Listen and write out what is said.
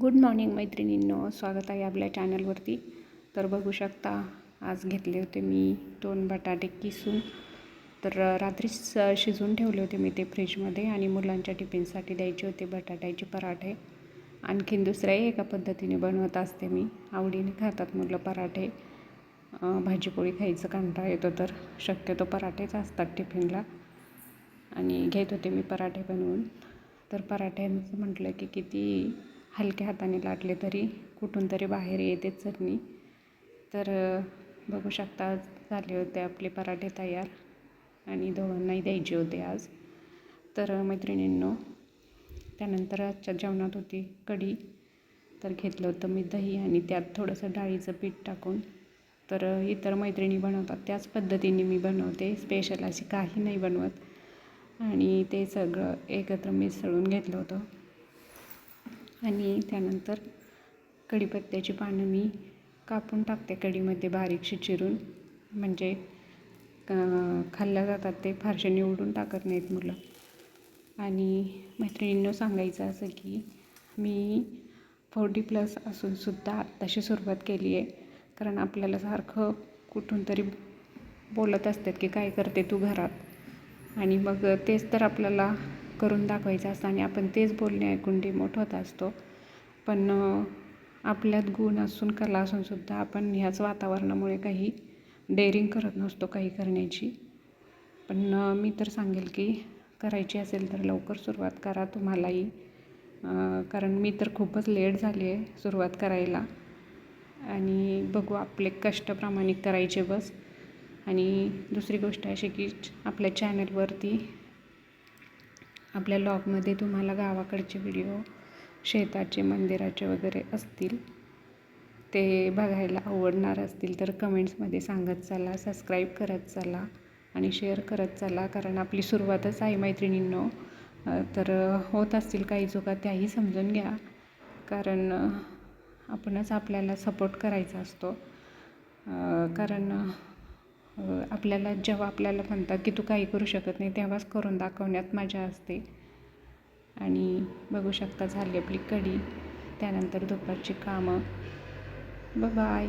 Good morning मैत्रिणींनो. स्वागत आहे आपल्या चॅनलवरती तर बघू शकता आज घेतले होते मी दोन बटाटे किसून. तर रात्रीच शिजवून ठेवले होते मी ते फ्रीजमध्ये आणि मुलांच्या टिफिनसाठी द्यायचे होते बटाट्याचे पराठे. आणखीन दुसऱ्याही एका पद्धतीने बनवत असते मी. आवडीने खातात मुलं पराठे. भाजीपोळी खायचं कंटाळा येतो तर शक्यतो पराठेच असतात टिफिनला. आणि घेत होते मी पराठे बनवून. तर पराठ्यांचं म्हटलं की किती हलक्या हाताने लाटले तरी कुठून तरी बाहेर येते चटणी तर बघू शकता झाले होते आपले पराठे तयार आणि दोघांनाही द्यायचे होते आज. तर मैत्रिणींनो त्यानंतर आजच्या जेवणात होती कढी. तर घेतलं होतं मी दही आणि त्यात थोडंसं डाळीचं पीठ टाकून. तर इतर मैत्रिणी बनवतात त्याच पद्धतीने मी बनवते. स्पेशल अशी काही नाही बनवत. आणि ते सगळं एकत्र मिसळून घेतलं होतं. आणि त्यानंतर कढीपत्त्याची पानं मी कापून टाकते कढीमध्ये बारीकशी चिरून. म्हणजे खाल्ल्या जातात ते फारसे निवडून टाकत नाहीत मुलं. आणि मैत्रिणींनो सांगायचं असं की मी फोर्टी प्लस असूनसुद्धा आत्ताशी सुरुवात केली आहे. कारण आपल्याला सारखं कुठून तरी बोलत असतात की काय करते तू घरात? आणि मग तेच तर आपल्याला करून दाखवायचं असतं आणि आपण तेच बोलणे ऐकून डिमोट होत असतो. पण आपल्यात गुण असून कला असूनसुद्धा आपण ह्याच वातावरणामुळे काही डेअरिंग करत नसतो काही करण्याची. पण मी तर सांगेल की करायची असेल तर लवकर सुरुवात करा तुम्हालाही. कारण मी तर खूपच लेट झाली आहे सुरुवात करायला. आणि बघू आपले कष्ट प्रामाणिक करायचे बस. आणि दुसरी गोष्ट अशी की आपल्या चॅनलवरती आपल्या लॉगमध्ये तुम्हाला गावाकडचे व्हिडिओ शेताचे मंदिराचे वगैरे असतील ते बघायला आवडणार असतील तर कमेंट्समध्ये सांगत चला सबस्क्राईब करत चला आणि शेअर करत चला. कारण आपली सुरुवातच आहे मैत्रिणींनो तर होत असतील काही चुका त्याही समजून घ्या. कारण आपणच आपल्याला सपोर्ट करायचा असतो. कारण आपल्याला जेव्हा आपल्याला म्हणतात की तू काही करू शकत नाही तेव्हाच करून दाखवण्यात मजा असते. आणि बघू शकता झाली आपली कढी त्यानंतर दुपारची कामं. बाय